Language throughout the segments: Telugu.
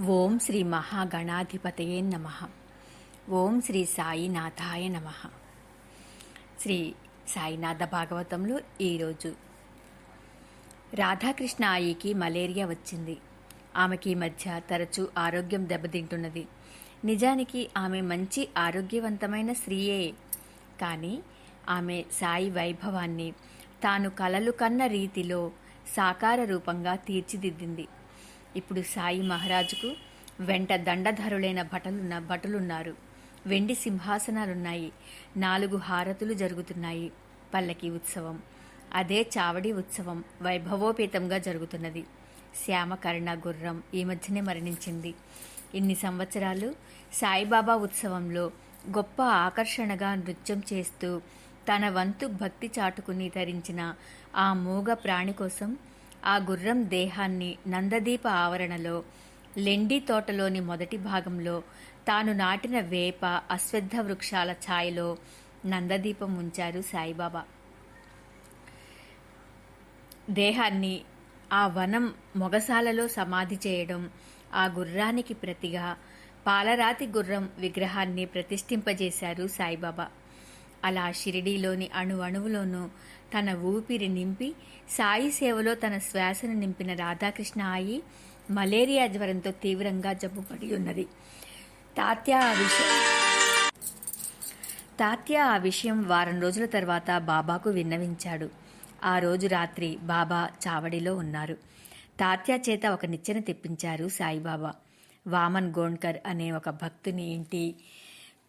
ఓం శ్రీ మహాగణాధిపతయే నమ. ఓం శ్రీ సాయినాథాయ నమ. శ్రీ సాయినాథ భాగవతంలో ఈరోజు రాధాకృష్ణ ఆయికి మలేరియా వచ్చింది. ఆమెకి ఈ మధ్య తరచూ ఆరోగ్యం దెబ్బతింటున్నది. నిజానికి ఆమె మంచి ఆరోగ్యవంతమైన స్త్రీయే. కానీ ఆమె సాయి వైభవాన్ని తాను కలలు కన్న రీతిలో సాకార రూపంగా తీర్చిదిద్దింది. ఇప్పుడు సాయి మహారాజుకు వెంట దండధరులైన భటలున్న భటులున్నారు. వెండి సింహాసనాలున్నాయి. నాలుగు హారతులు జరుగుతున్నాయి. పల్లకి ఉత్సవం. అదే చావడి ఉత్సవం వైభవోపేతంగా జరుగుతున్నది. శ్యామకర్ణ గుర్రం ఈ మధ్యనే మరణించింది. ఇన్ని సంవత్సరాలు సాయిబాబా ఉత్సవంలో గొప్ప ఆకర్షణగా నృత్యం చేస్తూ తన వంతు భక్తి చాటుకుని ధరించిన ఆ మూగ ప్రాణి కోసం ఆ గుర్రం దేహాన్ని నందదీప ఆవరణలో లెండి తోటలోని మొదటి భాగంలో తాను నాటిన వేప అశ్వద్ధ వృక్షాల ఛాయలో నందదీపం ఉంచారు సాయిబాబా. దేహాన్ని ఆ వనం మొగసాలలో సమాధి చేయడం ఆ గుర్రానికి ప్రతిగా పాలరాతి గుర్రం విగ్రహాన్ని ప్రతిష్ఠింపజేశారు సాయిబాబా. అలా షిరిడీలోని అణు అణువులోనూ తన ఊపిరి నింపి సాయి సేవలో తన శ్వాసను నింపిన రాధాకృష్ణ ఆయి మలేరియా జ్వరంతో తీవ్రంగా జబ్బుపడి ఉన్నది. తాత్య ఆ విషయం తాత్య ఆ విషయం వారం రోజుల తర్వాత బాబాకు విన్నవించాడు. ఆ రోజు రాత్రి బాబా చావడిలో ఉన్నారు. తాత్య చేత ఒక నిచ్చెన తెప్పించారు సాయిబాబా. వామన్ గోండ్కర్ అనే ఒక భక్తుని ఇంటి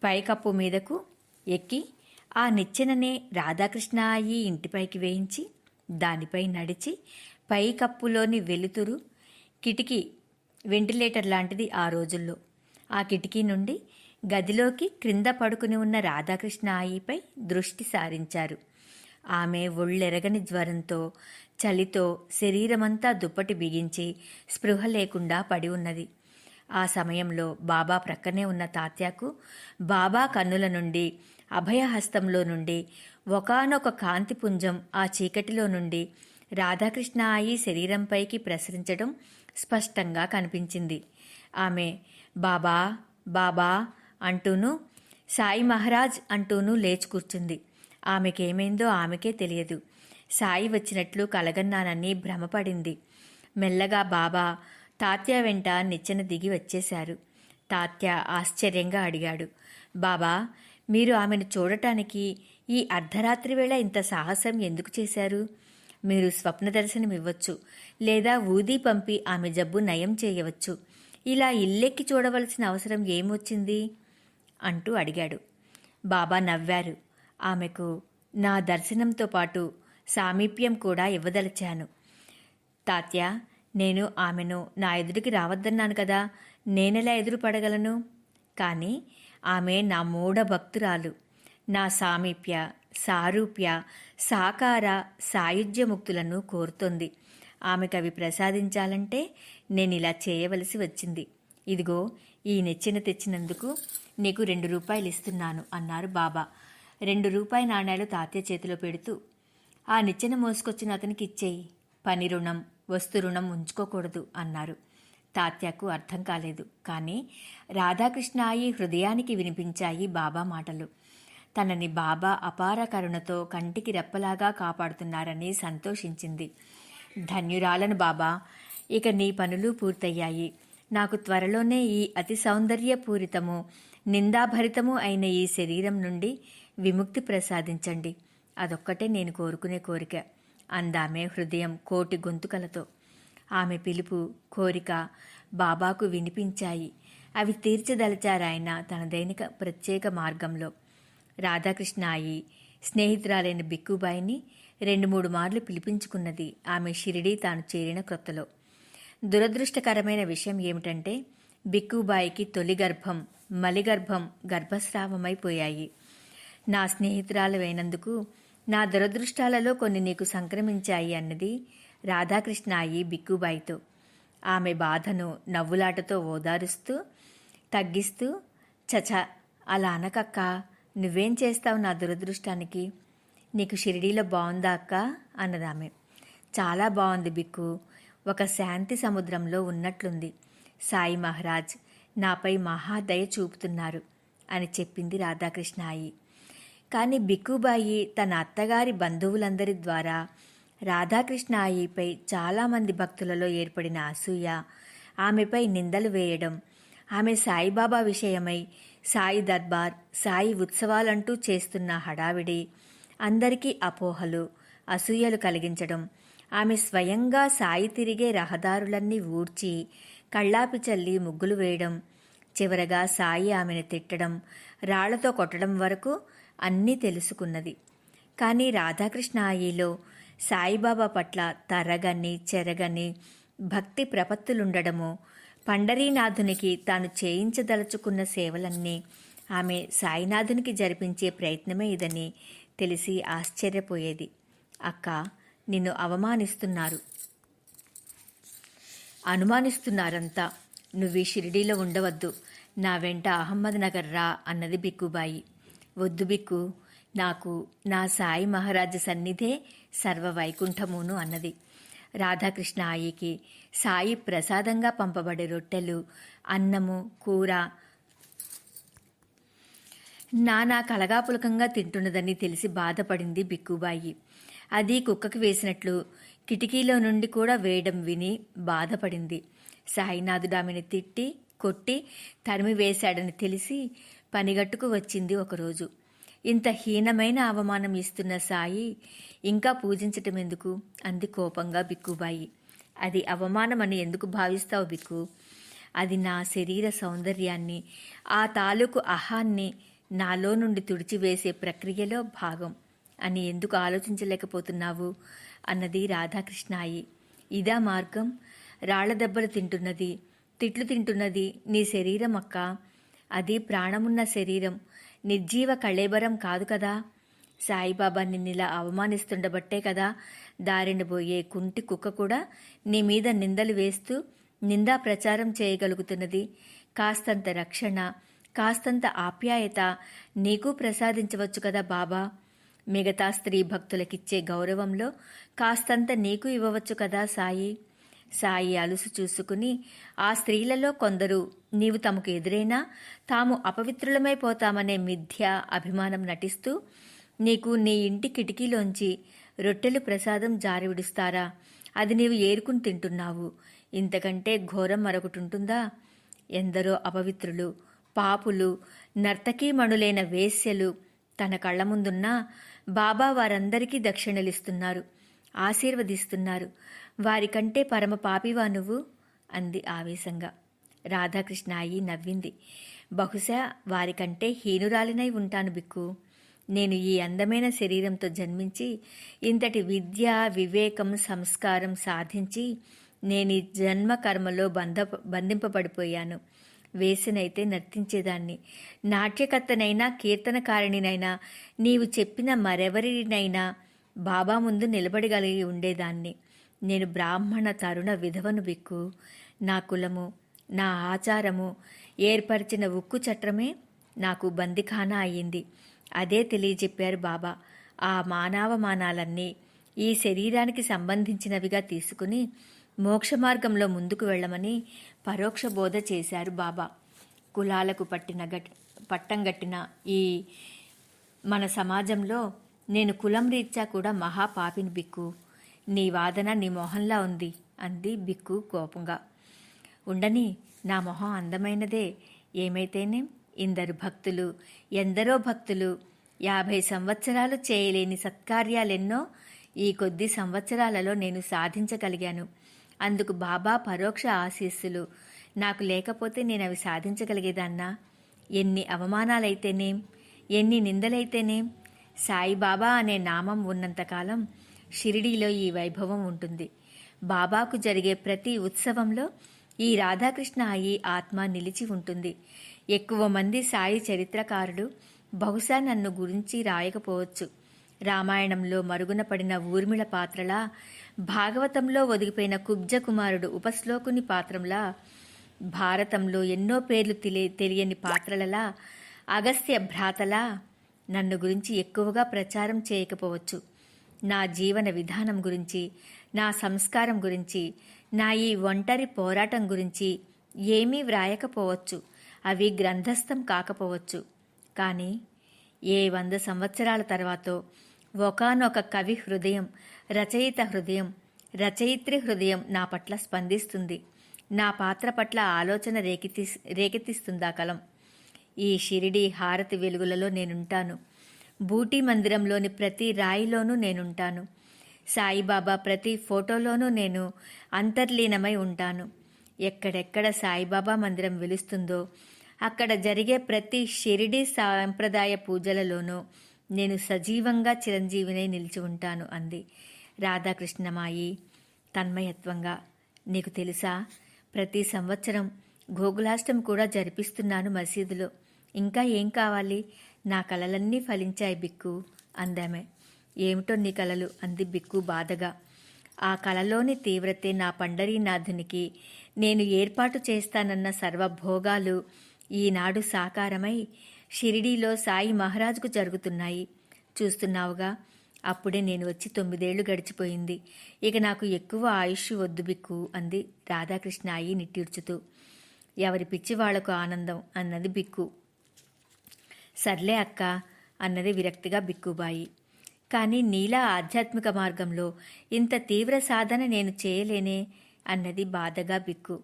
పైకప్పు మీదకు ఎక్కి ఆ నిచ్చెననే రాధాకృష్ణ అయ్యి ఇంటిపైకి వేయించి దానిపై నడిచి పైకప్పులోని వెలుతురు కిటికీ వెంటిలేటర్ లాంటిది ఆ రోజుల్లో. ఆ కిటికీ నుండి గదిలోకి క్రింద పడుకుని ఉన్న రాధాకృష్ణ ఆయిపై దృష్టి సారించారు. ఆమె ఒళ్ళెరగని జ్వరంతో చలితో శరీరమంతా దుప్పటి బిగించి స్పృహ లేకుండా పడి ఉన్నది. ఆ సమయంలో బాబా ప్రక్కనే ఉన్న తాత్యాకు బాబా కన్నుల నుండి అభయహస్తంలో నుండి ఒకనొక కాంతిపుంజం ఆ చీకటిలో నుండి రాధాకృష్ణ ఆయి శరీరంపైకి ప్రసరించడం స్పష్టంగా కనిపించింది. ఆమె బాబా బాబా అంటూను సాయి మహారాజ్ అంటూను లేచి కూర్చుంది. ఆమెకేమైందో ఆమెకే తెలియదు. సాయి వచ్చినట్లు కలగన్నానని భ్రమపడింది. మెల్లగా బాబా తాత్య వెంట నిచ్చెన దిగి వచ్చేశారు. తాత్య ఆశ్చర్యంగా అడిగాడు. బాబా మీరు ఆమెను చూడటానికి ఈ అర్ధరాత్రి వేళ ఇంత సాహసం ఎందుకు చేశారు? మీరు స్వప్న దర్శనం ఇవ్వచ్చు లేదా ఊదీ పంపి ఆమె జబ్బు నయం చేయవచ్చు. ఇలా ఇల్లెక్కి చూడవలసిన అవసరం ఏమొచ్చింది? అంటూ అడిగాడు. బాబా నవ్వారు. ఆమెకు నా దర్శనంతో పాటు సామీప్యం కూడా ఇవ్వదలిచాను. తాత్య నేను ఆమెను నా ఎదుటికి రావద్దన్నాను కదా నేనెలా ఎదురు పడగలను కానీ ఆమె నా మూఢ భక్తురాలు నా సామీప్య సారూప్య సాకార సాయుధ్యముక్తులను కోరుతోంది. ఆమెకు అవి ప్రసాదించాలంటే నేను ఇలా చేయవలసి వచ్చింది. ఇదిగో ఈ నెచ్చిన తెచ్చినందుకు నీకు రెండు రూపాయలు ఇస్తున్నాను అన్నారు బాబా. రెండు రూపాయి నాణేలు తాత్య చేతిలో పెడుతూ ఆ నిచ్చెన మోసుకొచ్చిన అతనికి ఇచ్చేయి. పని రుణం వస్తు రుణం ఉంచుకోకూడదు అన్నారు. తాత్యకు అర్థం కాలేదు. కానీ రాధాకృష్ణ అయి హృదయానికి వినిపించాయి బాబా మాటలు. తనని బాబా అపార కరుణతో కంటికి రెప్పలాగా కాపాడుతున్నారని సంతోషించింది. ధన్యురాలను బాబా ఇక నీ పనులు పూర్తయ్యాయి. నాకు త్వరలోనే ఈ అతి సౌందర్యపూరితము నిందాభరితము అయిన ఈ శరీరం నుండి విముక్తి ప్రసాదించండి. అదొక్కటే నేను కోరుకునే కోరిక. అందామే హృదయం కోటి గొంతుకలతో. ఆమె పిలుపు కోరిక బాబాకు వినిపించాయి. అవి తీర్చదలిచారాయన తన దైనిక ప్రత్యేక మార్గంలో. రాధాకృష్ణ అయి స్నేహితురాలైన బిక్కుబాయిని రెండు మూడు మార్లు పిలిపించుకున్నది ఆమె షిరిడీ తాను చేరిన క్రొత్తలో. దురదృష్టకరమైన విషయం ఏమిటంటే బిక్కుబాయికి తొలి గర్భం మలిగర్భం గర్భస్రావమైపోయాయి. నా స్నేహితురాలు అయినందుకు నా దురదృష్టాలలో కొన్ని నీకు సంక్రమించాయి అన్నది రాధాకృష్ణ అయి బిక్కుబాయితో. ఆమె బాధను నవ్వులాటతో ఓదారుస్తూ తగ్గిస్తూ చచ అలా అనకక్క నువ్వేం చేస్తావు నా దురదృష్టానికి? నీకు షిరిడీలో బాగుందా అక్క? అన్నదామె. చాలా బాగుంది బిక్కు. ఒక శాంతి సముద్రంలో ఉన్నట్లుంది. సాయి మహారాజ్ నాపై మహాదయ చూపుతున్నారు అని చెప్పింది రాధాకృష్ణాయి. కానీ బిక్కుబాయి తన అత్తగారి బంధువులందరి ద్వారా రాధాకృష్ణ ఆయిపై చాలామంది భక్తులలో ఏర్పడిన అసూయ ఆమెపై నిందలు వేయడం ఆమె సాయిబాబా విషయమై సాయి దర్బార్ సాయి ఉత్సవాలంటూ చేస్తున్న హడావిడి అందరికీ అపోహలు అసూయలు కలిగించడం ఆమె స్వయంగా సాయి తిరిగే రహదారులన్నీ ఊడ్చి కళ్ళాపి చల్లి ముగ్గులు వేయడం చివరగా సాయి ఆమెను తిట్టడం రాళ్ళతో కొట్టడం వరకు అన్నీ తెలుసుకున్నది. కానీ రాధాకృష్ణ ఆయిలో సాయిబాబా పట్ల తరగని చెరగని భక్తి ప్రపత్తులుండడము పండరీనాథునికి తాను చేయించదలుచుకున్న సేవలన్నీ ఆమె సాయినాథునికి జరిపించే ప్రయత్నమే ఇదని తెలిసి ఆశ్చర్యపోయేది. అక్క నిన్ను అవమానిస్తున్నారు. అనుమానిస్తున్నారంతా. నువ్వు షిరిడీలో ఉండవద్దు. నా వెంట అహమ్మద్ నగర్ రా అన్నది బిక్కుబాయి. వద్దు బిక్కు. నాకు నా సాయి మహారాజు సన్నిధే సర్వ వైకుంఠమును అన్నది. రాధాకృష్ణ ఆయికి సాయి ప్రసాదంగా పంపబడే రొట్టెలు అన్నము కూర నానా కలగాపులకంగా తింటున్నదని తెలిసి బాధపడింది బిక్కుబాయి. అది కుక్కకు వేసినట్లు కిటికీలో నుండి కూడా వేయడం విని బాధపడింది. సాయినాథుడు ఆమెను తిట్టి కొట్టి తరిమి వేశాడని తెలిసి పనిగట్టుకు వచ్చింది ఒకరోజు. ఇంత హీనమైన అవమానం ఇస్తున్న సాయి ఇంకా పూజించటం ఎందుకు? అంది కోపంగా బిక్కుబాయి. అది అవమానమని ఎందుకు భావిస్తావు బిక్కు? అది నా శరీర సౌందర్యాన్ని ఆ తాలూకు అహాన్ని నాలో నుండి తుడిచివేసే ప్రక్రియలో భాగం. అని ఎందుకు ఆలోచించలేకపోతున్నావు? అన్నది రాధాకృష్ణాయి. ఇదా మార్గం? రాళ్ళ దెబ్బలు తింటున్నది తిట్లు తింటున్నది నీ శరీరం అక్క. అది ప్రాణమున్న శరీరం నిర్జీవ కళేబరం కాదు కదా. సాయిబాబా నిన్నిలా అవమానిస్తుండబట్టే కదా. దారిని పోయే కుంటి కుక్క కూడా నీ మీద నిందలు వేస్తూ నిందా ప్రచారం చేయగలుగుతున్నది. కాస్తంత రక్షణ కాస్తంత ఆప్యాయత నీకు ప్రసాదించవచ్చు కదా బాబా. మిగతా స్త్రీ భక్తులకిచ్చే గౌరవంలో కాస్తంత నీకు ఇవ్వవచ్చు కదా సాయి. సాయి అలుసు చూసుకుని ఆ స్త్రీలలో కొందరు నీవు తమకు ఎదురైనా తాము అపవిత్రులమైపోతామనే మిథ్య అభిమానం నటిస్తూ నీకు నీ ఇంటి కిటికీలోంచి రొట్టెలు ప్రసాదం జారి విడుస్తారా? అది నీవు ఏరుకుని తింటున్నావు. ఇంతకంటే ఘోరం మరొకటి ఉంటుందా? ఎందరో అపవిత్రులు పాపులు నర్తకీమణులైన వేశ్యలు తన కళ్ళ ముందున్నా బాబా వారందరికీ దక్షిణలిస్తున్నారు. ఆశీర్వదిస్తున్నారు. వారికంటే పరమ పాపివా నువ్వు? అంది ఆవేశంగా. రాధాకృష్ణ అయి నవ్వింది. బహుశా వారికంటే హీనురాలినై ఉంటాను బిక్కు. నేను ఈ అందమైన శరీరంతో జన్మించి ఇంతటి విద్య వివేకం సంస్కారం సాధించి నేను ఈ జన్మ కర్మలో బంధ బంధింపబడిపోయాను. వేసినైతే నర్తించేదాన్ని. నాట్యకర్తనైనా కీర్తనకారిణినైనా నీవు చెప్పిన మరెవరినైనా బాబా ముందు నిలబడగలిగి ఉండేదాన్ని. నేను బ్రాహ్మణ తరుణ విధవను బిక్కు. నా కులము నా ఆచారము ఏర్పరిచిన ఉక్కు చట్రమే నాకు బందిఖానా అయ్యింది. అదే తెలియజెప్పారు బాబా. ఆ మానవమానాలన్నీ ఈ శరీరానికి సంబంధించినవిగా తీసుకుని మోక్ష మార్గంలో ముందుకు వెళ్ళమని పరోక్ష బోధ చేశారు బాబా. కులాలకు పట్టిన గట్ పట్టం గట్టిన ఈ మన సమాజంలో నేను కులం రీత్యా కూడా మహాపాపిని బిక్కు. నీ వాదన నీ మొహంలా ఉంది అంది బిక్కు కోపంగా. ఉండని నా మొహం అందమైనదే. ఏమైతేనేం? ఇందరు భక్తులు ఎందరో భక్తులు. యాభై సంవత్సరాలు చేయలేని సత్కార్యాలెన్నో ఈ కొద్ది సంవత్సరాలలో నేను సాధించగలిగాను. అందుకు బాబా పరోక్ష ఆశీస్సులు. నాకు లేకపోతే నేను అవి సాధించగలిగేదాన్నా? ఎన్ని అవమానాలైతేనేం? ఎన్ని నిందలైతేనేం? సాయిబాబా అనే నామం ఉన్నంతకాలం షిరిడీలో ఈ వైభవం ఉంటుంది. బాబాకు జరిగే ప్రతి ఉత్సవంలో ఈ రాధాకృష్ణ అయి ఆత్మ నిలిచి ఉంటుంది. ఎక్కువ మంది సాయి చరిత్రకారులు బహుశా నన్ను గురించి రాయకపోవచ్చు. రామాయణంలో మరుగున పడిన ఊర్మిళ పాత్రలా భాగవతంలో ఒదిగిపోయిన కుబ్జ కుమారుడు ఉపశ్లోకుని పాత్రంలా భారతంలో ఎన్నో పేర్లు తెలియని పాత్రలలా అగస్త్య భ్రాతలా నన్ను గురించి ఎక్కువగా ప్రచారం చేయకపోవచ్చు. నా జీవన విధానం గురించి నా సంస్కారం గురించి నా ఈ ఒంటరి పోరాటం గురించి ఏమీ వ్రాయకపోవచ్చు. అవి గ్రంథస్థం కాకపోవచ్చు. కానీ ఏ వంద సంవత్సరాల తర్వాతో ఒకానొక కవి హృదయం రచయిత హృదయం రచయిత్రి హృదయం నా పట్ల స్పందిస్తుంది. నా పాత్ర పట్ల ఆలోచన రేకెత్తి రేకెత్తిస్తుందా కలం? ఈ షిరిడి హారతి వెలుగులలో నేనుంటాను. బూటీ మందిరంలోని ప్రతి రాయిలోనూ నేనుంటాను. సాయిబాబా ప్రతి ఫోటోలోనూ నేను అంతర్లీనమై ఉంటాను. ఎక్కడెక్కడ సాయిబాబా మందిరం వెలుస్తుందో అక్కడ జరిగే ప్రతి షిరిడి సాంప్రదాయ పూజలలోనూ నేను సజీవంగా చిరంజీవినై నిలిచి ఉంటాను అంది. రాధాకృష్ణమాయి తన్మయత్వంగా నీకు తెలుసా? ప్రతి సంవత్సరం గోకులాష్టమి కూడా జరిపిస్తున్నాను మసీదులో. ఇంకా ఏం కావాలి? నా కలలన్నీ ఫలించాయి బిక్కు అందామె. ఏమిటో నీ కలలు? అంది బిక్కు బాధగా. ఆ కలలోని తీవ్రతే నా పండరీనాథునికి నేను ఏర్పాటు చేస్తానన్న సర్వభోగాలు ఈనాడు సాకారమై షిరిడీలో సాయి మహారాజుకు జరుగుతున్నాయి. చూస్తున్నావుగా? అప్పుడే నేను వచ్చి తొమ్మిదేళ్ళు గడిచిపోయింది. ఇక నాకు ఎక్కువ ఆయుష్ వద్దు బిక్కు అంది రాధాకృష్ణ అయ్యి నిట్టూర్చుతూ. ఎవరి పిచ్చి వాళ్ళకు ఆనందం? అన్నది బిక్కు. సర్లే అక్క అన్నది విరక్తిగా బిక్కుబాయి. కానీ నీలా ఆధ్యాత్మిక మార్గంలో ఇంత తీవ్ర సాధన నేను చేయలేనే అన్నది బాధగా బిక్కు.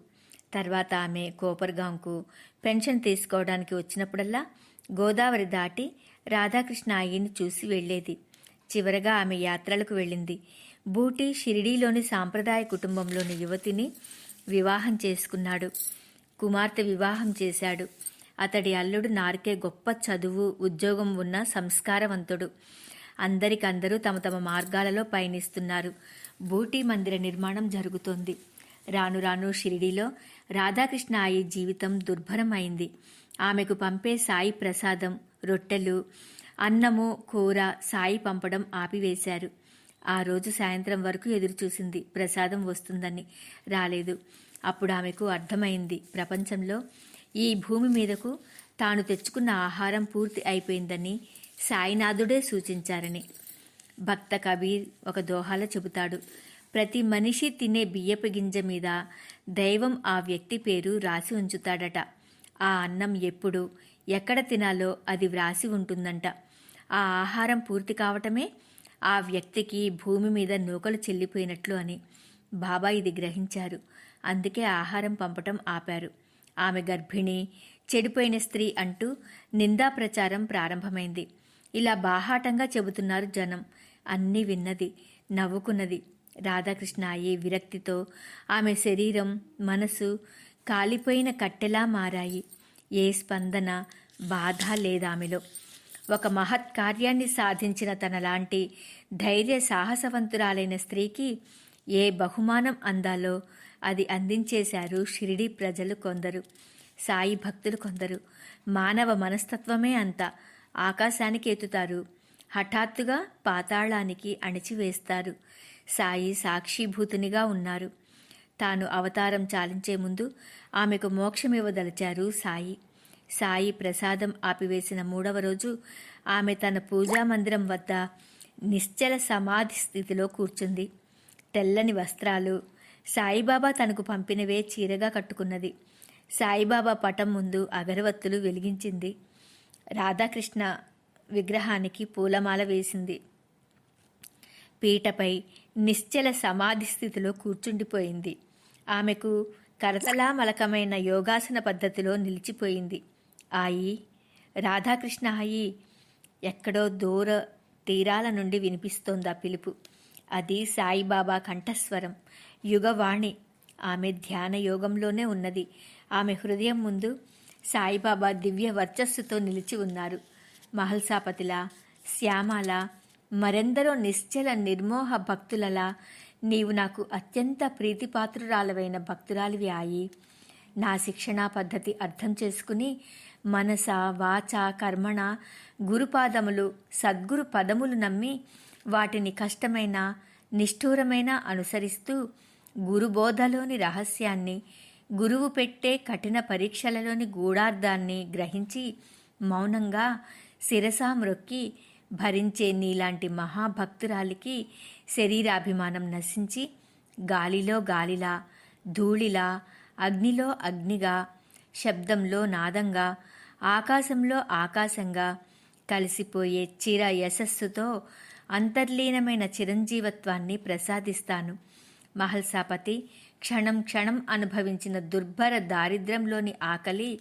తర్వాత ఆమె కోపర్గాంకు పెన్షన్ తీసుకోవడానికి వచ్చినప్పుడల్లా గోదావరి దాటి రాధాకృష్ణ అయ్యని చూసి వెళ్ళేది చివరగా ఆమె యాత్రలకు వెళ్ళింది. బూటి షిరిడీలోని సాంప్రదాయ కుటుంబంలోని యువతిని వివాహం చేసుకున్నాడు. కుమార్తె వివాహం చేశాడు. అతడి అల్లుడు నార్కే గొప్ప చదువు ఉద్యోగం ఉన్న సంస్కారవంతుడు. అందరికందరూ తమ తమ మార్గాలలో పయనిస్తున్నారు. బూటీ మందిర నిర్మాణం జరుగుతోంది. రాను రాను షిరిడీలో రాధాకృష్ణ అయ్యి జీవితం దుర్భరం అయింది ఆమెకు పంపే సాయి ప్రసాదం రొట్టెలు అన్నము కూర సాయి పంపడం ఆపివేశారు. ఆ రోజు సాయంత్రం వరకు ఎదురుచూసింది. ప్రసాదం వస్తుందని. రాలేదు. అప్పుడు ఆమెకు అర్థమైంది. ప్రపంచంలో ఈ భూమి మీదకు తాను తెచ్చుకున్న ఆహారం పూర్తి అయిపోయిందని సాయినాథుడే సూచించారని. భక్త కబీర్ ఒక దోహాల చెబుతాడు ప్రతి మనిషి తినే బియ్యపు గింజ మీద దైవం ఆ వ్యక్తి పేరు రాసి ఉంచుతాడట. ఆ అన్నం ఎప్పుడు ఎక్కడ తినాలో అది వ్రాసి ఉంటుందంట. ఆ ఆహారం పూర్తి కావటమే ఆ వ్యక్తికి భూమి మీద నూకలు చెల్లిపోయినట్లు అని బాబా ఇది గ్రహించారు. అందుకే ఆహారం పంపటం ఆపారు. ఆమె గర్భిణి చెడిపోయిన స్త్రీ అంటూ నిందా ప్రచారం ప్రారంభమైంది. ఇలా బాహాటంగా చెబుతున్నారు జనం. అన్నీ విన్నది నవ్వుకున్నది. రాధాకృష్ణ అయ్యే విరక్తితో ఆమె శరీరం మనసు కాలిపోయిన కట్టెలా మారాయి. ఏ స్పందన బాధ లేదామెలో. ఒక మహత్ కార్యాన్ని సాధించిన తనలాంటి ధైర్య సాహసవంతురాలైన స్త్రీకి ఏ బహుమానం అందాలో అది అందించేశారు షిరిడి ప్రజలు కొందరు. సాయి భక్తులు కొందరు. మానవ మనస్తత్వమే అంత. ఆకాశానికి ఎత్తుతారు. హఠాత్తుగా పాతాళానికి అణిచివేస్తారు సాయి సాక్షిభూతునిగా ఉన్నారు. తాను అవతారం చాలించే ముందు ఆమెకు మోక్షమివ్వదలిచారు సాయి. సాయి ప్రసాదం ఆపివేసిన మూడవ రోజు ఆమె తన పూజా మందిరం వద్ద నిశ్చల సమాధి స్థితిలో కూర్చుంది. తెల్లని వస్త్రాలు సాయిబాబా తనకు పంపినవే చీరగా కట్టుకున్నది. సాయిబాబా పటం ముందు అగరవత్తులు వెలిగించింది. రాధాకృష్ణ విగ్రహానికి పూలమాల వేసింది. పీటపై నిశ్చల సమాధి స్థితిలో కూర్చుండిపోయింది. ఆమెకు కరతలామలకమైన యోగాసన పద్ధతిలో నిలిచిపోయింది. ఆయి రాధాకృష్ణ ఆయి ఎక్కడో దూర తీరాల నుండి వినిపిస్తోంది ఆ పిలుపు. అది సాయిబాబా కంఠస్వరం. యుగవాణి. ఆమె ధ్యాన యోగంలోనే ఉన్నది. ఆమె హృదయం ముందు సాయిబాబా దివ్య వర్చస్సుతో నిలిచి ఉన్నారు. మహల్సాపతిలా శ్యామాల మరెందరో నిశ్చల నిర్మోహ భక్తులలా నీవు నాకు అత్యంత ప్రీతిపాత్రురాలవైన భక్తురాలివి ఆయి నా శిక్షణా పద్ధతి అర్థం చేసుకుని మనస వాచ కర్మణ గురుపాదములు సద్గురు పదములు నమ్మి వాటిని కష్టమైన నిష్ఠూరమైన అనుసరిస్తూ గురుబోధలోని రహస్యాన్ని గురువు పెట్టే కఠిన పరీక్షలలోని గూఢార్థాన్ని గ్రహించి మౌనంగా శిరసా మ్రొక్కి భరించే నీలాంటి మహాభక్తురాలికి శరీరాభిమానం నశించి గాలిలో గాలిలా ధూళిలా అగ్నిలో అగ్నిగా శబ్దంలో నాదంగా ఆకాశంలో ఆకాశంగా కలిసిపోయే చిర యశస్సుతో అంతర్లీనమైన చిరంజీవత్వాన్ని ప్రసాదిస్తాను. మహల్సాపతి క్షణం క్షణం అనుభవించిన దుర్భర దారిద్ర్యంలోని ఆకలి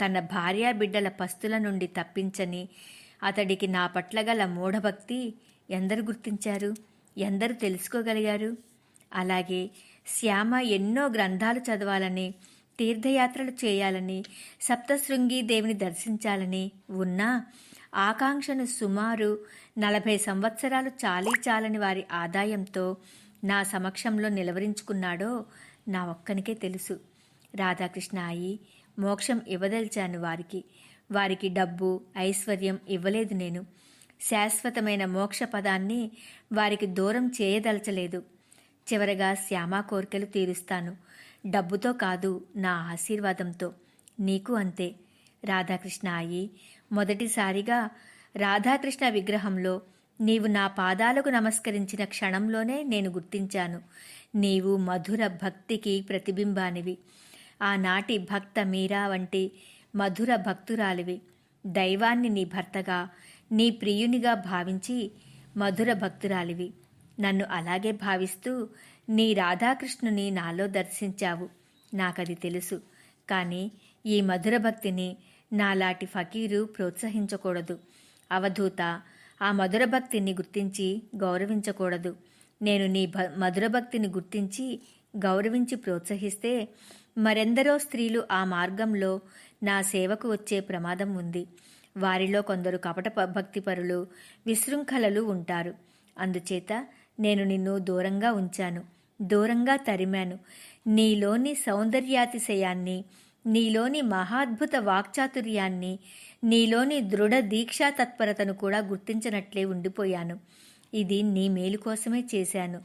తన భార్యా బిడ్డల పస్తుల నుండి తప్పించని అతడికి నా పట్ల గల మూఢభక్తి ఎందరు గుర్తించారు? ఎందరు తెలుసుకోగలిగారు? అలాగే శ్యామ ఎన్నో గ్రంథాలు చదవాలని తీర్థయాత్రలు చేయాలని సప్తశృంగి దేవిని దర్శించాలని ఉన్నా ఆకాంక్షను సుమారు నలభై సంవత్సరాలు చాలీ చాలని వారి ఆదాయంతో నా సమక్షంలో నిలవరించుకున్నాడో నా ఒక్కనికే తెలుసు. రాధాకృష్ణ అయి మోక్షం ఇవ్వదలిచాను వారికి. వారికి డబ్బు ఐశ్వర్యం ఇవ్వలేదు నేను. శాశ్వతమైన మోక్ష పదాన్ని వారికి దూరం చేయదలచలేదు. చివరగా శ్యామా కోరికలు తీరుస్తాను. డబ్బుతో కాదు నా ఆశీర్వాదంతో. నీకు అంతే. రాధాకృష్ణ అయి మొదటిసారిగా రాధాకృష్ణ విగ్రహంలో నీవు నా పాదాలకు నమస్కరించిన క్షణంలోనే నేను గుర్తించాను. నీవు మధుర భక్తికి ప్రతిబింబానివి. ఆనాటి భక్త మీరా వంటి మధుర భక్తురాలివి. దైవాన్ని నీ భర్తగా నీ ప్రియునిగా భావించి మధుర భక్తురాలివి. నన్ను అలాగే భావిస్తూ నీ రాధాకృష్ణుని నాలో దర్శించావు. నాకది తెలుసు. కానీ ఈ మధుర భక్తిని నాలాటి ఫకీరు ప్రోత్సహించకూడదు. అవధూత ఆ మధుర భక్తిని గుర్తించి గౌరవించకూడదు. నేను నీ మధుర భక్తిని గుర్తించి గౌరవించి ప్రోత్సహిస్తే మరెందరో స్త్రీలు ఆ మార్గంలో నా సేవకు వచ్చే ప్రమాదం ఉంది. వారిలో కొందరు కపట భక్తిపరులు విశృంఖలలు ఉంటారు. అందుచేత నేను నిన్ను దూరంగా ఉంచాను. దూరంగా తరిమాను. నీలోని సౌందర్యాతిశయాన్ని నీలోని మహాద్భుత వాక్చాతుర్యాన్ని నీలోని దృఢ దీక్షా తత్పరతను కూడా గుర్తించినట్లే ఉండిపోయాను. ఇది నీ మేలు కోసమే చేశాను.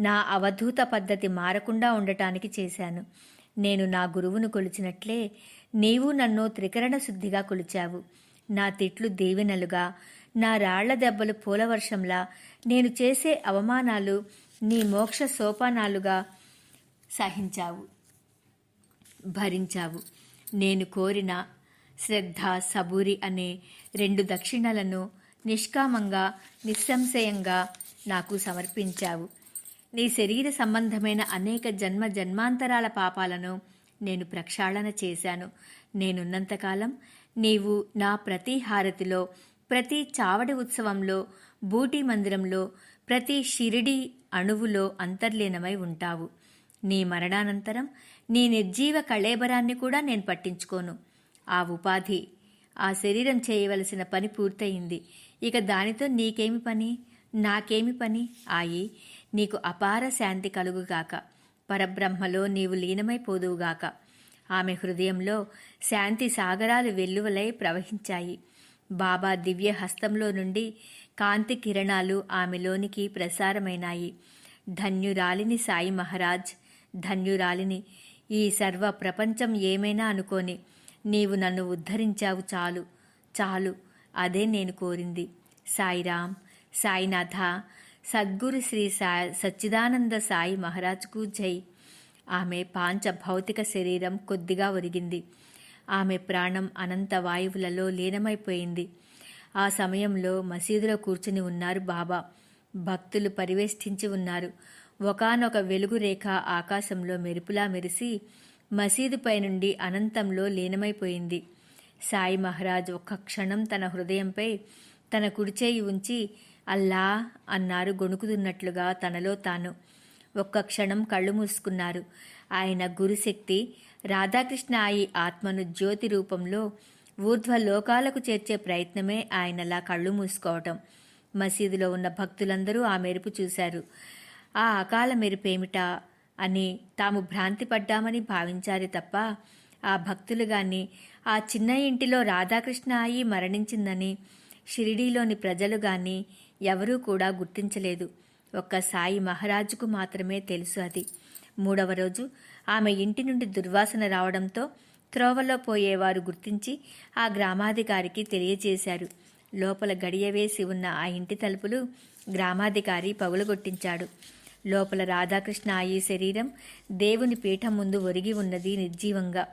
నా అవధూత పద్ధతి మారకుండా ఉండటానికి చేశాను. నేను నా గురువును కొలిచినట్లే నీవు నన్ను త్రికరణ శుద్ధిగా కొలిచావు. నా తిట్లు దీవెనలుగా నా రాళ్ళ దెబ్బలు పూలవర్షంలా నేను చేసే అవమానాలు నీ మోక్ష సోపానాలుగా సహించావు భరించావు. నేను కోరిన శ్రద్ధ సబూరి అనే రెండు దక్షిణలను నిష్కామంగా నిస్సంశయంగా నాకు సమర్పించావు. నీ శరీర సంబంధమైన అనేక జన్మ జన్మాంతరాల పాపాలను నేను ప్రక్షాళన చేశాను. నేనున్నంతకాలం నీవు నా ప్రతి హారతిలో ప్రతి చావడి ఉత్సవంలో బూటీ మందిరంలో ప్రతి షిరిడి అణువులో అంతర్లీనమై ఉంటావు. నీ మరణానంతరం నీ నిర్జీవ కళేబరాన్ని కూడా నేను పట్టించుకోను. ఆ ఉపాధి. ఆ శరీరం చేయవలసిన పని పూర్తయింది. ఇక దానితో నీకేమి పని? నాకేమి పని? ఆయి నీకు అపార శాంతి కలుగుగాక. పరబ్రహ్మలో నీవు లీనమైపోదువుగాక. ఆమె హృదయంలో శాంతి సాగరాలు వెల్లువలై ప్రవహించాయి. బాబా దివ్య హస్తంలో నుండి కాంతి కిరణాలు ఆమెలోనికి ప్రసారమైనాయి. ధన్యురాలిని సాయి మహారాజ్ ధన్యురాలిని ఈ సర్వ ప్రపంచం ఏమైనా అనుకోని నీవు నన్ను ఉద్ధరించావు చాలు చాలు అదే నేను కోరింది. సాయిరామ్ సాయినాథ సద్గురు శ్రీ సాయి సచ్చిదానంద సాయి మహారాజ్కు జై. ఆమె పాంచ భౌతిక శరీరం కొద్దిగా ఒరిగింది. ఆమె ప్రాణం అనంత వాయువులలో లీనమైపోయింది. ఆ సమయంలో మసీదులో కూర్చుని ఉన్నారు బాబా. భక్తులు పరివేష్టించి ఉన్నారు. ఒకానొక వెలుగు రేఖ ఆకాశంలో మెరుపులా మెరిసి మసీదుపై నుండి అనంతంలో లీనమైపోయింది. సాయి మహారాజ్ ఒక్క క్షణం తన హృదయంపై తన కుడిచేయి ఉంచి అల్లా అన్నారు గొణుకుతున్నట్లుగా తనలో తాను. ఒక్క క్షణం కళ్ళు మూసుకున్నారు. ఆయన గురుశక్తి రాధాకృష్ణ ఆయి ఆత్మను జ్యోతి రూపంలో ఊర్ధ్వ లోకాలకు చేర్చే ప్రయత్నమే ఆయనలా కళ్ళు మూసుకోవటం. మసీదులో ఉన్న భక్తులందరూ ఆ మెరుపు చూశారు. ఆ అకాల మెరుపేమిటా? అని తాము భ్రాంతి పడ్డామని భావించారు తప్ప ఆ భక్తులు గాని ఆ చిన్న ఇంటిలో రాధాకృష్ణ అయి మరణించిందని షిరిడీలోని ప్రజలు గాని ఎవరూ కూడా గుర్తించలేదు. ఒక్క సాయి మహారాజుకు మాత్రమే తెలుసు అది. మూడవ రోజు ఆమె ఇంటి నుండి దుర్వాసన రావడంతో త్రోవలో పోయేవారు గుర్తించి ఆ గ్రామాధికారికి తెలియజేశారు. లోపల గడియవేసి ఉన్న ఆ ఇంటి తలుపులు గ్రామాధికారి పగులగొట్టించాడు. లోపల రాధాకృష్ణ ఈ శరీరం దేవుని పీఠం ముందు ఒరిగి ఉన్నది నిర్జీవంగా.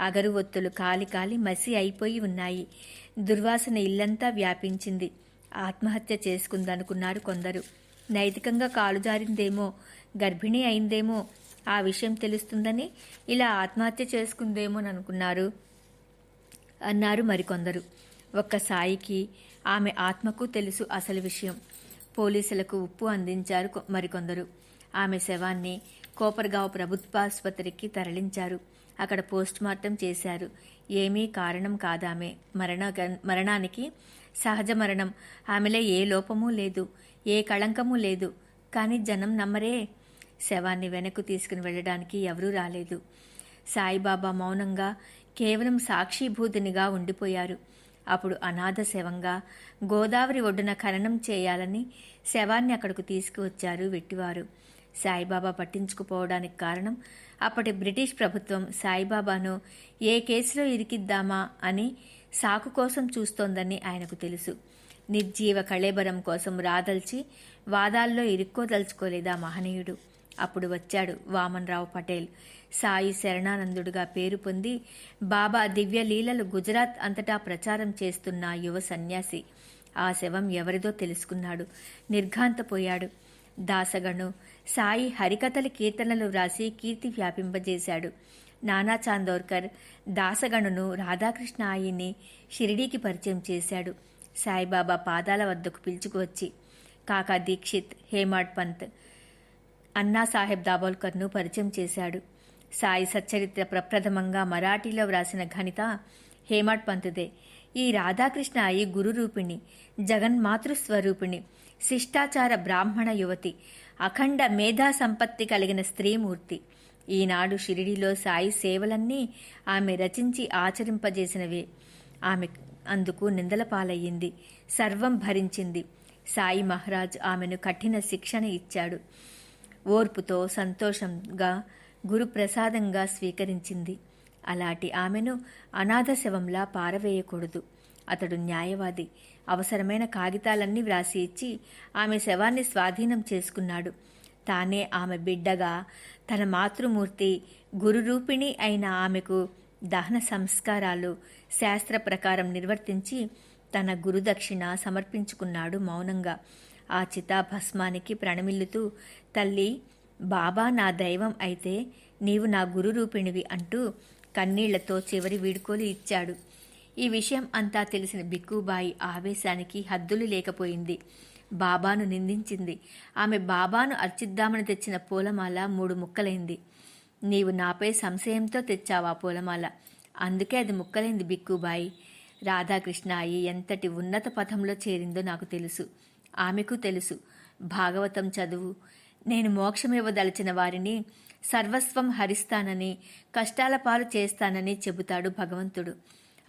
అగరువొత్తులు కాలి కాలి మసి అయిపోయి ఉన్నాయి. దుర్వాసన ఇల్లంతా వ్యాపించింది. ఆత్మహత్య చేసుకుందనుకున్నారు కొందరు. నైతికంగా కాలు జారిందేమో గర్భిణీ అయిందేమో ఆ విషయం తెలుస్తుందని ఇలా ఆత్మహత్య చేసుకుందేమోననుకున్నారు అన్నారు మరికొందరు. ఒక్క సాయికి ఆమె ఆత్మకు తెలుసు అసలు విషయం. పోలీసులకు ఉప్పు అందించారు మరికొందరు. ఆమె శవాన్ని కోపర్గావ్ ప్రభుత్వాసుపత్రికి తరలించారు. అక్కడ పోస్టుమార్టం చేశారు. ఏమీ కారణం కాదామె. మరణ మరణానికి సహజ మరణం. ఆమెలో ఏ లోపమూ లేదు. ఏ కళంకమూ లేదు. కానీ జనం నమ్మరే. శవాన్ని వెనక్కు తీసుకుని వెళ్ళడానికి ఎవరూ రాలేదు. సాయిబాబా మౌనంగా కేవలం సాక్షిభూతినిగా ఉండిపోయారు. అప్పుడు అనాథ శవంగా గోదావరి ఒడ్డున ఖననం చేయాలని శవాన్ని అక్కడకు తీసుకువచ్చారు వెట్టివారు. సాయిబాబా పట్టించుకుపోవడానికి కారణం అప్పటి బ్రిటిష్ ప్రభుత్వం సాయిబాబాను ఏ కేసులో ఇరికిద్దామా అని సాకు కోసం చూస్తోందని ఆయనకు తెలుసు. నిర్జీవ కళేబరం కోసం రాదల్చి వాదాల్లో ఇరుక్కోదలుచుకోలేదా మహనీయుడు? అప్పుడు వచ్చాడు వామన్రావు పటేల్. సాయి శరణానందుడుగా పేరు పొంది బాబా దివ్య లీలలు గుజరాత్ అంతటా ప్రచారం చేస్తున్న యువ సన్యాసి. ఆ శవం ఎవరిదో తెలుసుకున్నాడు. నిర్ఘాంతపోయాడు. దాసగను సాయి హరికథల కీర్తనలు వ్రాసి కీర్తి వ్యాపింపజేశాడు. నానా చాందోర్కర్ దాసగణును రాధాకృష్ణ ఆయిని షిరిడీకి పరిచయం చేశాడు. సాయిబాబా పాదాల వద్దకు పిలుచుకువచ్చి కాకా దీక్షిత్ హేమాడ్ పంత్ అన్నా సాహెబ్ దాబోల్కర్ను పరిచయం చేశాడు. సాయి సచ్చరిత్ర ప్రప్రథమంగా మరాఠీలో వ్రాసిన ఘనిత హేమట్ పంతుదే. ఈ రాధాకృష్ణ అయి గురు రూపిణి జగన్మాతృస్వరూపిణి శిష్టాచార బ్రాహ్మణ యువతి అఖండ మేధా సంపత్తి కలిగిన స్త్రీమూర్తి. ఈనాడు షిరిడిలో సాయి సేవలన్నీ ఆమె రచించి ఆచరింపజేసినవే. ఆమె అందుకు నిందల పాలయ్యింది సర్వం భరించింది. సాయి మహారాజ్ ఆమెను కఠిన శిక్షణ ఇచ్చాడు. ఓర్పుతో సంతోషంగా గురుప్రసాదంగా స్వీకరించింది. అలాంటి ఆమెను అనాథ శవంలా పారవేయకూడదు. అతడు న్యాయవాది. అవసరమైన కాగితాలన్నీ వ్రాసి ఇచ్చి ఆమె శవాన్ని స్వాధీనం చేసుకున్నాడు. తానే ఆమె బిడ్డగా తన మాతృమూర్తి గురురూపిణి అయిన ఆమెకు దహన సంస్కారాలు శాస్త్ర ప్రకారం నిర్వర్తించి తన గురుదక్షిణ సమర్పించుకున్నాడు మౌనంగా. ఆ చితాభస్మానికి ప్రణమిల్లుతూ తల్లి బాబా నా దైవం అయితే నీవు నా గురు రూపిణివి అంటూ కన్నీళ్ళతో చివరి వీడుకోలు ఇచ్చాడు. ఈ విషయం అంతా తెలిసిన బిక్కుబాయి ఆవేశానికి హద్దులు లేకపోయింది. బాబాను నిందించింది. ఆమె బాబాను అర్చిద్దామని తెచ్చిన పూలమాల మూడు ముక్కలైంది. నీవు నాపై సంశయంతో తెచ్చావా పూలమాల? అందుకే అది ముక్కలైంది బిక్కుబాయి. రాధాకృష్ణాయి ఎంతటి ఉన్నత పథంలో చేరిందో నాకు తెలుసు. ఆమెకు తెలుసు. భాగవతం చదువు నేను మోక్షమివ్వదలిచిన వారిని సర్వస్వం హరిస్తానని కష్టాల పాలు చేస్తానని చెబుతాడు భగవంతుడు.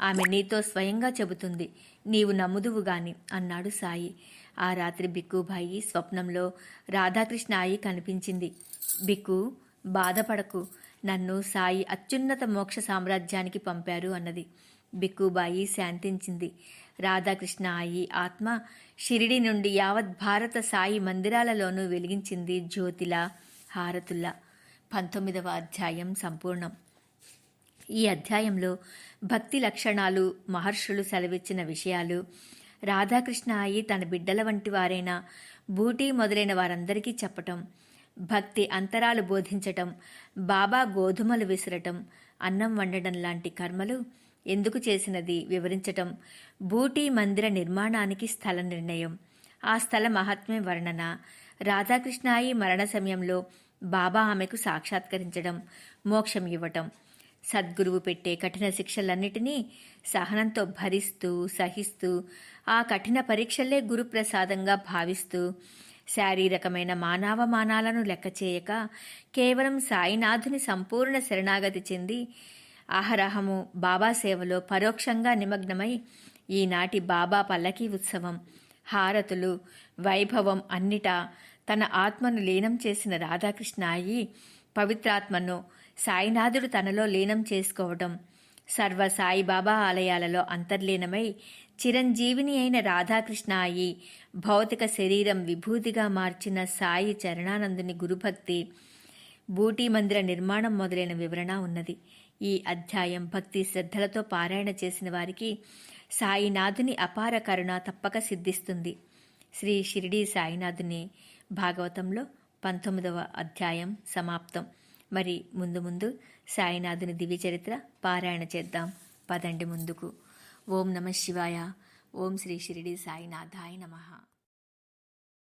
ఆమె నీతో స్వయంగా చెబుతుంది నీవు నమ్ముదువు గాని అన్నాడు సాయి. ఆ రాత్రి బిక్కుబాయి స్వప్నంలో రాధాకృష్ణ అయి కనిపించింది. బిక్కు బాధపడకు. నన్ను సాయి అత్యున్నత మోక్ష సామ్రాజ్యానికి పంపారు అన్నది. బిక్కుబాయి శాంతించింది. రాధాకృష్ణ ఆయి ఆత్మ షిరిడి నుండి యావత్ భారత సాయి మందిరాలలోనూ వెలిగించింది జ్యోతిల హారతుల్లా పంతొమ్మిదవ అధ్యాయం సంపూర్ణం. ఈ అధ్యాయంలో భక్తి లక్షణాలు మహర్షులు సెలవిచ్చిన విషయాలు రాధాకృష్ణ అయి తన బిడ్డల వంటి వారైనా బూటీ మొదలైన వారందరికీ చెప్పటం భక్తి అంతరాలు బోధించటం బాబా గోధుమలు విసరటం అన్నం వండడం లాంటి కర్మలు ఎందుకు చేసినది వివరించటం. బూటీ మందిర నిర్మాణానికి స్థల నిర్ణయం. ఆ స్థల మహాత్మ్య వర్ణన. రాధాకృష్ణాయి మరణ సమయంలో బాబా ఆమెకు సాక్షాత్కరించడం మోక్షం ఇవ్వటం. సద్గురువు పెట్టే కఠిన శిక్షలన్నిటినీ సహనంతో భరిస్తూ సహిస్తూ ఆ కఠిన పరీక్షలే గురుప్రసాదంగా భావిస్తూ శారీరకమైన మానవమానాలను లెక్క చేయక కేవలం సాయినాథుని సంపూర్ణ శరణాగతి చెంది ఆహరహము బాబా సేవలో పరోక్షంగా నిమగ్నమై ఈనాటి బాబా పల్లకీ ఉత్సవం హారతులు వైభవం అన్నిటా తన ఆత్మను లీనం చేసిన రాధాకృష్ణ అయి పవిత్రాత్మను సాయినాథుడు తనలో లీనం చేసుకోవడం సర్వ సాయిబాబా ఆలయాలలో అంతర్లీనమై చిరంజీవిని అయిన రాధాకృష్ణ అయి భౌతిక శరీరం విభూతిగా మార్చిన సాయి చరణానందుని గురుభక్తి బూటీ మందిర నిర్మాణం మొదలైన వివరణ ఉన్నది. ఈ అధ్యాయం భక్తి శ్రద్ధలతో పారాయణ చేసిన వారికి సాయినాథుని అపార కరుణ తప్పక సిద్ధిస్తుంది. శ్రీ షిరిడి సాయినాథుని భాగవతంలో పంతొమ్మిదవ అధ్యాయం సమాప్తం. మరి ముందు ముందు సాయినాథుని దివ్య చరిత్ర పారాయణ చేద్దాం. పదండి ముందుకు. ఓం నమ శివాయ. ఓం శ్రీ షిరిడి సాయినాథాయ నమః.